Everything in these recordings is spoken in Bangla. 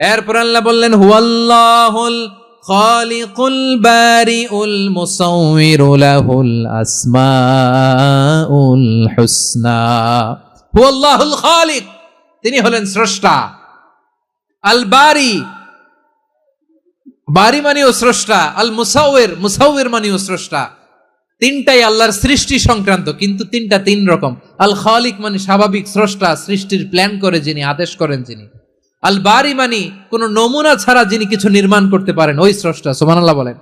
এরপর আল্লাহ বললেন, হুয়াল্লাহুল খালিকুল বারিউল মুসাউবিরু লাহুল আসমাউল হুসনা। হুয়াল্লাহুল খালিক, তিনি হলেন স্রষ্টা। আল বারি বারি মানেও স্রষ্টা। আল মুসাউয়ের মুসাউয়ের মানেও স্রষ্টা। তিনটাই আল্লাহর সৃষ্টি সংক্রান্ত, কিন্তু তিনটা তিন রকম। আল খালিক মানে স্বাভাবিক স্রষ্টা, সৃষ্টির প্ল্যান করে যিনি, আদেশ করেন যিনি। আল বারি মানি কোন নমুনা ছাড়া যিনি কিছু নির্মাণ করতে পারেন। ওই স্রষ্টা, সুবহানাল্লাহ বলেন।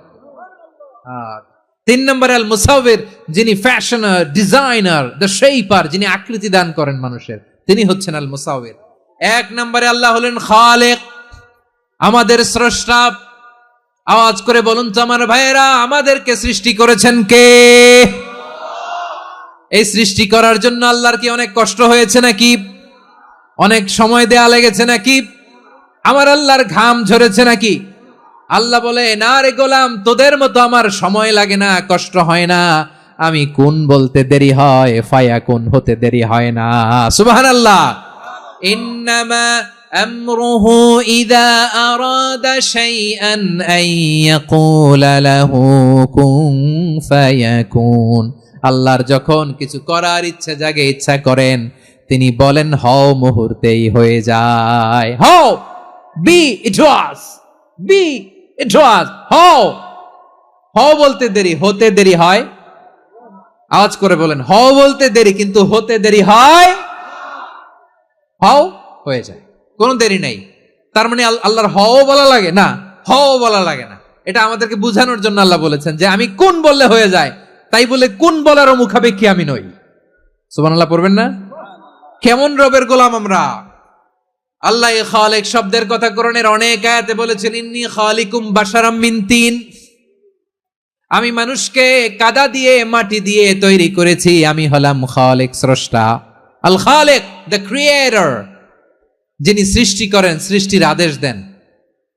আর তিন নম্বরে আল মুসাউয়ের যিনি ফ্যাশনার, ডিজাইনার, দ্য শেইপার, যিনি আকৃতি দান করেন মানুষের, তিনি হচ্ছেন আল মুসাউয়ের এক নম্বরে আল্লাহ হলেন খালেক। আমাদের স্রষ্টা, আওয়াজ করে বলুন তো আমার ভাইয়েরা, আমাদেরকে সৃষ্টি করেছেন কে? এই সৃষ্টি করার জন্য আল্লাহর কি অনেক কষ্ট হয়েছে নাকি? অনেক সময় দেয়া লেগেছে নাকি আমার আল্লাহর ঘাম ঝরেছে নাকি আল্লাহ বলে না রে গোলাম তোদের মতো আমার সময় লাগে না কষ্ট হয় না আমি কোন বলতে দেরি হয় ফায়া কোন হতে দেরি হয় না সুবাহান আল্লাহ ইন্নামা أمره إذا أراد شيئا أن يقول له كن فيكون আল্লাহর যখন কিছু করার ইচ্ছা জাগে ইচ্ছা করেন তিনি বলেন, হও মুহূর্তেই হয়ে যায়। হও বি ইট ওয়াজ বি ইট ওয়াজ হও। হও বলতে দেরি, হতে দেরি হয়। আওয়াজ করে বলেন, হও বলতে দেরি, কিন্তু হতে দেরি হয়। হও হয়ে যায়। কোনো দেরি নেই। তার মানে আল- আল্লাহর হও বলা লাগে? না, হও বলা লাগে না। এটা আমাদেরকে বোঝানোর জন্য আল্লাহ বলেছেন যে, আমি কোন বললে হয়ে যায়? তাই বলে কোন বলারও মুখাপেক্ষী আমি নই। সুবান আল্লাহ পড়বেন না? কেমন রবের গোলাম আমরা? আল্লাহ খালেক শব্দের কথা করণের অনেক আয়াতে বলেছেন, ইন্নি খালিকুম বাশারাম মিন তিন। আমি মানুষকে কাদা দিয়ে, মাটি দিয়ে তৈরি করেছি, আমি হলাম খালেক স্রষ্টা। আল খালেক, দ্য ক্রিয়েটর, যিনি সৃষ্টি করেন, সৃষ্টির আদেশ দেন।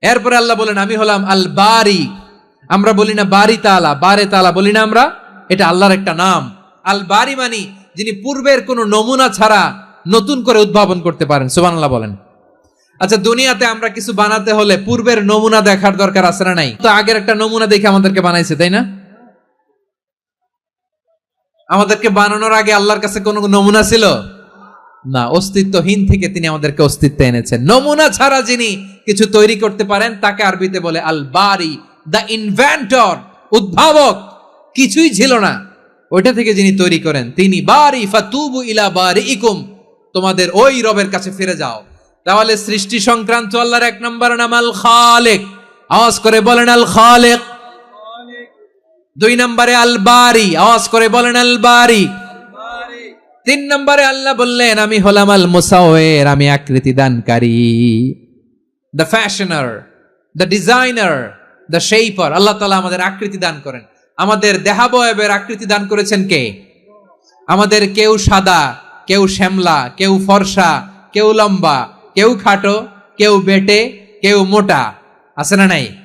এরপরে আল্লাহ বলেন, আমি হলাম আল বারি। আমরা বলি না বারি তালা, বারে তালা বলি না আমরা, এটা আল্লাহর একটা নাম। আল বারি মানি যিনি পূর্বের কোনো নমুনা ছাড়া নতুন করে উদ্ভাবন করতে পারেন সুবানাল্লাহ বলেন। আচ্ছা দুনিয়াতে আমরা কিছু বানাতে হলে পূর্বের নমুনা দেখার দরকার আছে না নাই? তো আগের একটা নমুনা দেখে আমাদেরকে বানাইছে, তাই না? আমাদেরকে বানানোর আগে আল্লাহর কাছে কোনো নমুনা ছিল? না, অস্তিত্বহীন থেকে তিনি আমাদেরকে অস্তিত্ব এনেছেন। নমুনা ছাড়া যিনি কিছু তৈরি করতে পারেন, তাকে আরবিতে বলে আল বারি দ্য ইনভেন্টর, উদ্ভাবক। কিছুই ছিল না। ওইটা থেকে যিনি তৈরি করেন, তিনি বারি ফাতুবু ইলা বারি ইকুম তোমাদের ওই রবের কাছে ফিরে যাও। তাহলে সৃষ্টি সংক্রান্ত আল্লাহর এক নম্বর নাম আল খালেক। আওয়াজ করে বলেন আল খালেক। দুই নম্বরে আল বারি। আওয়াজ করে বলেন আল বারি। তিন নম্বরে আল্লাহ বললেন, আমি হলাম আল মুসাওয়ের, আমি আকৃতি দানকারী। The fashioner the designer the shaper আল্লাহ তালা আমাদের আকৃতি দান করেন। আমাদের দেহাবয়বের আকৃতি দান করেছেন কে? আমাদের কেউ সাদা কেউ শ্যামলা, কেউ ফর্সা, কেউ লম্বা, কেউ খাটো, কেউ বেটে, কেউ মোটা। আছে না নাই?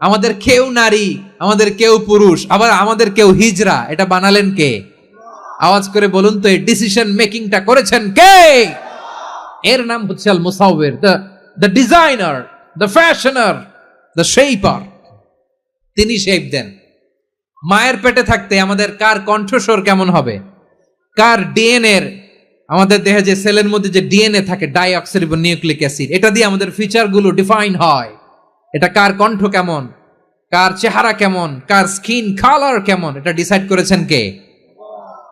আমাদের কেউ নারী, আমাদের কেউ পুরুষ, আবার আমাদের কেউ হিজরা, এটা বানালেন কে? আওয়াজ করে বলুন তো, এই ডিসিশন মেকিংটা করেছেন কে? এর নাম হচ্ছে আল মুসাউবের the the designer the fashioner the shaper তিনি শেপ দেন। মায়ের পেটে থাকতে আমাদের কার কণ্ঠস্বর কেমন হবে? কার ডিএনএ আমাদের দেহে যে সেলের মধ্যে যে ডিএনএ থাকে ডাইঅক্সিরিবো নিউক্লিক অ্যাসিড এটা দিয়ে আমাদের ফিচারগুলো ডিফাইন হয়। এটা কার কণ্ঠ কেমন? কার চেহারা কেমন? কার স্কিন কালার কেমন? এটা ডিসাইড করেছেন কে?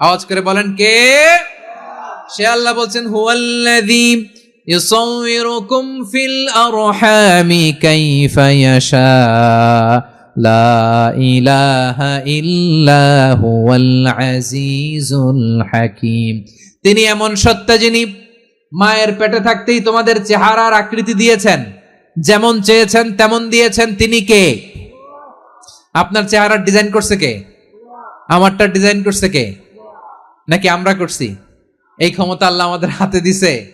আওয়াজ করে বলেন কে? সে আল্লাহ বলছেন, হুয়াল্লাযী ইউসাউবিরুকুম ফিল আরহামি কাইফা ইয়াশা। লা ইলাহা ইল্লা হুয়াল আজিজুল হাকীম। তিনি এমন সত্তা যিনি মায়ের পেটে থাকতেই তোমাদের চেহারার আকৃতি দিয়েছেন। যেমন চেয়েছেন, তেমন দিয়েছেন। তিনি কে? আপনার চেহারার ডিজাইন করছে কে? আমারটা ডিজাইন করছে কে? নাকি আমরা করছি? এই ক্ষমতা আল্লাহ আমাদের হাতে দিছে,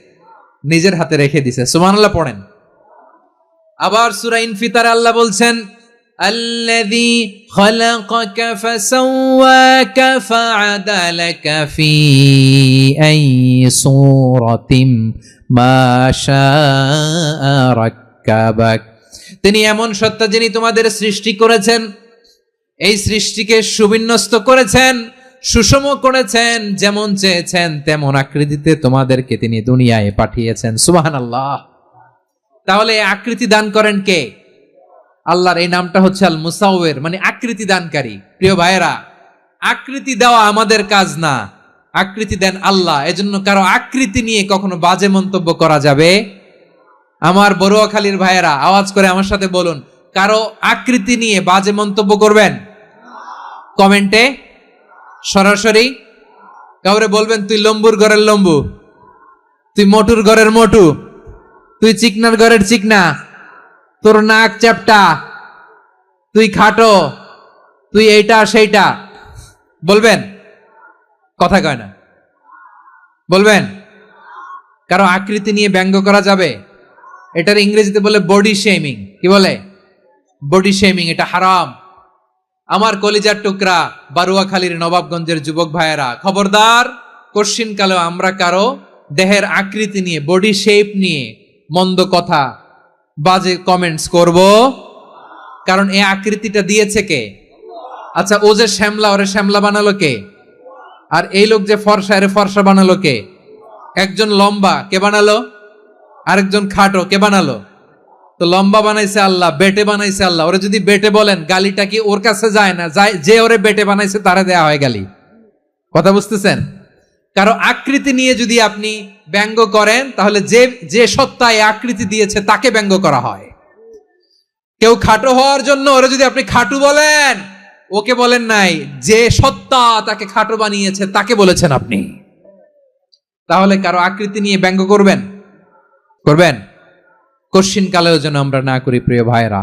নিজের হাতে রেখে দিছে। সুবহানাল্লাহ, পড়েন। আবার সূরা ইনফিতার আল্লাহ বলছেন الذي خلقك فسواك فعدلك في أي صورة ما شاء ركبك রাক্কাবাক তিনি এমন সত্তা যিনি তোমাদের সৃষ্টি করেছেন এই সৃষ্টিকে সুবিন্যস্ত করেছেন সুষম করেছেন যেমন চেয়েছেন তেমন আকৃতিতে তোমাদেরকে তিনি দুনিয়ায় পাঠিয়েছেন সুবাহান আল্লাহ তাহলে এই আকৃতি দান করেন কে আল্লাহর এই নামটা হচ্ছে আল মুসাউয়ের মানে আকৃতি দানকারী। প্রিয় ভাইয়েরা, আকৃতি দেওয়া আমাদের কাজ না। আকৃতি দেন আল্লাহ, এজন্য কারও আকৃতি নিয়ে কখনো বাজে মন্তব্য করা যাবে? আমার বড়ুয়াখালীর ভাইয়েরা, আওয়াজ করে আমার সাথে বলুন, কারও আকৃতি নিয়ে বাজে মন্তব্য করবেন? কমেন্টে সরাসরি কাউরে বলবেন, তুই লম্বুর ঘরের লম্বু, তুই মোটুর ঘরের মোটু, তুই চিকনার ঘরের চিকনা তোর নাক চ্যাপটা। তুই খাটো, তুই এইটা, সেইটা। বলবেন? কথা কয় না। বলবেন? কারও আকৃতি নিয়ে ব্যঙ্গ করা যাবে? এটার ইংরেজিতে বলে বডি শেমিং কি বলে? বডি শেমিং এটা হারাম। আমার কলিজার টুকরা বারুয়াখালীর নবাবগঞ্জের যুবক ভাইয়েরা, খবরদার কশ্চিন আমরা কারও দেহের আকৃতি নিয়ে বডি শেপ নিয়ে মন্দ কথা বাজে কমেন্টস করব। কারণ এই আকৃতিটা দিয়েছে কে? আচ্ছা ও যে শ্যামলা, ওরে শ্যামলা বানালো কে? আর এই লোক যে ফর্সা, এরে ফর্সা বানালো কে? একজন লম্বা, কে বানালো? আরেকজন খাটো, কে বানালো? তো লম্বা বানাইছে আল্লাহ, বেটে বানাইছে আল্লাহ। ওরে যদি বেটে বলেন, গালিটা কি ওর কাছে যায় না? যায়, যে ওরে বেটে বানাইছে, তারে দেয়া হয় গালি। কথা বুঝতেছেন? কারও আকৃতি নিয়ে যদি আপনি ব্যঙ্গ করেন, তাহলে যে যে সত্তা এই আকৃতি দিয়েছে, তাকে ব্যঙ্গ করা হয়। কেউ খাটো হওয়ার জন্য ওরা যদি আপনি খাটু বলেন, ওকে বলেন নাই, যে সত্তা তাকে খাটো বানিয়েছে, তাকে বলেছেন আপনি। তাহলে কারও আকৃতি নিয়ে ব্যঙ্গ করবেন? করবেন? কশ্চিন কালেও যেন আমরা না করি, প্রিয় ভাইরা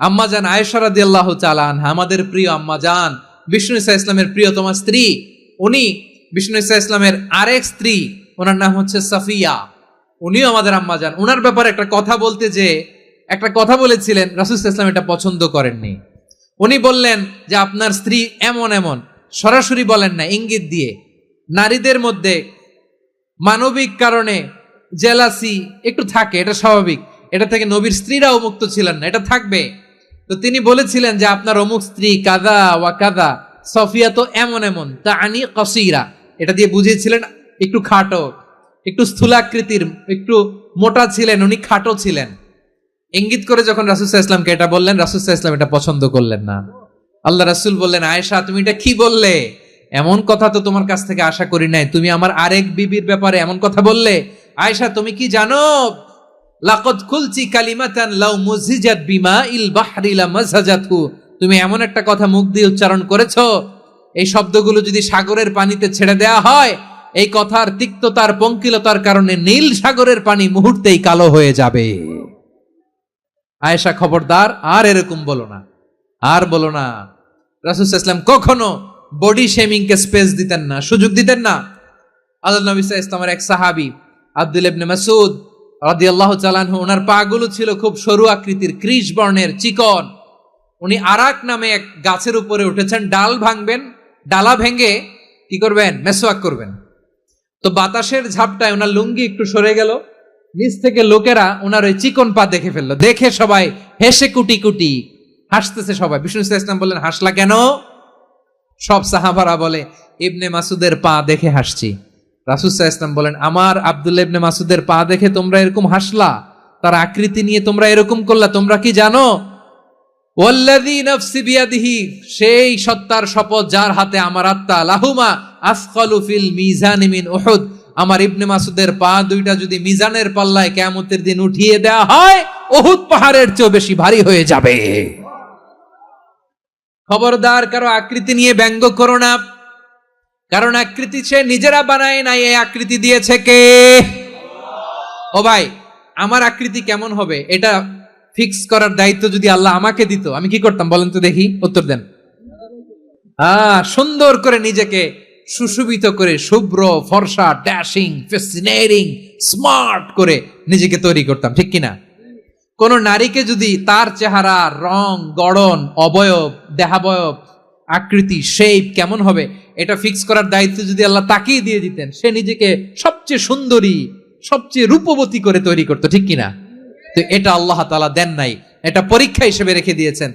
আম্মা জান আয়েশারা দিয়াল্লাহ চালান আমাদের প্রিয় আম্মা জান, বিষ্ণু ইসা ইসলামের প্রিয়তমা স্ত্রী, উনি বিষ্ণু ইসা ইসলামের আরেক স্ত্রী, ওনার নাম হচ্ছে সাফিয়া। উনিও আমাদের আম্মা যান ওনার ব্যাপারে একটা কথা বলতে যে, একটা কথা বলেছিলেন, রাসুল ইসলাম এটা পছন্দ করেননি। উনি বললেন যে, আপনার স্ত্রী এমন এমন। সরাসরি বলেন না, ইঙ্গিত দিয়ে। নারীদের মধ্যে মানবিক কারণে জেলাসি একটু থাকে, এটা স্বাভাবিক। এটা থেকে নবীর স্ত্রীরাও মুক্ত ছিলেন না, এটা থাকবে। তো তিনি বলেছিলেন যে, আপনার অমুক স্ত্রী কাদা ওয়া কাদা, সফিয়া তো এমন এমন তা আনি কসিরা। এটা দিয়ে বুঝিয়েছিলেন একটু খাটো, একটু স্থূলাকৃতির একটু মোটা ছিলেন, উনি খাটো ছিলেন। ইঙ্গিত করে যখন রাসুসাহ ইসলামকে এটা বললেন রাসুসাহ ইসলাম এটা পছন্দ করলেন না। আল্লাহ রাসুল বললেন, আয়েশা, তুমি এটা কি বললে? এমন কথা তো তোমার কাছ থেকে আশা করি নাই। তুমি আমার আরেক বিবির ব্যাপারে এমন কথা বললে? আয়েশা, তুমি কি জানো? লাকদ খুলছি কালিমাতান লাউ মুজিজাত বিমা ইল বাহরি লা মাজাজাতহু তুমি এমন একটা কথা মুখ দিয়ে উচ্চারণ করেছ এই শব্দগুলো যদি সাগরের পানিতে ছেড়ে দেয়া হয়, এই কথার তিক্ততার পঙ্কিলতার কারণে নীল সাগরের পানি মুহূর্তেই কালো হয়ে যাবে। আয়েশা খবরদার, আর এরকম বলো না। আর বলো না, রাসুল ইসলাম কখনো বডি শেমিং কে স্পেস দিতেন না, সুযোগ দিতেন না। আল্লাহ নবী ইসলামের এক সাহাবি, আব্দুল ইবনে মাসুদ রাদিয়াল্লাহু চালানহু ওনার পাগুলো ছিল খুব সরু আকৃতির ক্রিস বর্ণের চিকন। উনি আরাক নামে এক গাছের উপরে উঠেছেন, ডাল ভাঙবেন ডালা ভেঙে কি করবেন? মেসোয়াক করবেন। তো বাতাসের ঝাপটায় ওনার লুঙ্গি একটু সরে গেল। নিচ থেকে লোকেরা ওনার ওই চিকন পা দেখে ফেলল। দেখে সবাই হেসে কুটি কুটি হাসতেছে সবাই। বিষ্ণু ইসলাম বললেন, হাসলা কেন? সব সাহাবারা বলে, ইবনে মাসুদের পা দেখে হাসছি। রাসুসাহ ইসলাম বলেন, আমার আব্দুল্লা ইবনে মাসুদের পা দেখে তোমরা এরকম হাসলা? তার আকৃতি নিয়ে তোমরা এরকম করলা, তোমরা কি জানো? সেই সত্তার শপথ যার হাতে আমার আত্মা, লাহুমা আসকালু ফিল মিজানি আমার ইবনে মাসুদের পা দুইটা যদি মিজানের পাল্লায় কিয়ামতের দিন উঠিয়ে দেয়া হয়, উহুদ পাহাড়ের চেয়ে বেশি ভারী হয়ে যাবে। খবরদার, কারও আকৃতি নিয়ে ব্যঙ্গ করো না। কারণ আকৃতি সে নিজেরা বানায় নাই, এই আকৃতি দিয়েছে কে? ও ভাই, আমার আকৃতি কেমন হবে? এটা ফিক্স করার দায়িত্ব যদি আল্লাহ আমাকে দিত, আমি কি করতাম বলেন তো দেখি, উত্তর দেন। আহ সুন্দর করে নিজেকে সুশোভিত করে শুভ্র, ফর্সা ড্যাশিং ফেসিনেটিং স্মার্ট করে নিজেকে তৈরি করতাম, ঠিক কিনা? কোন নারীকে যদি তার চেহারা, রং, গড়ন, অবয়ব, দেহাবয়ব, আকৃতি শেপ কেমন হবে, এটা ফিক্স করার দায়িত্ব যদি আল্লাহ তাকেই দিয়ে দিতেন, সে নিজেকে সবচেয়ে সুন্দরী, সবচেয়ে রূপবতী করে তৈরি করতো, ঠিক কিনা? তো এটা আল্লাহ তালা দেন নাই। এটা পরীক্ষা হিসেবে রেখে দিয়েছেন।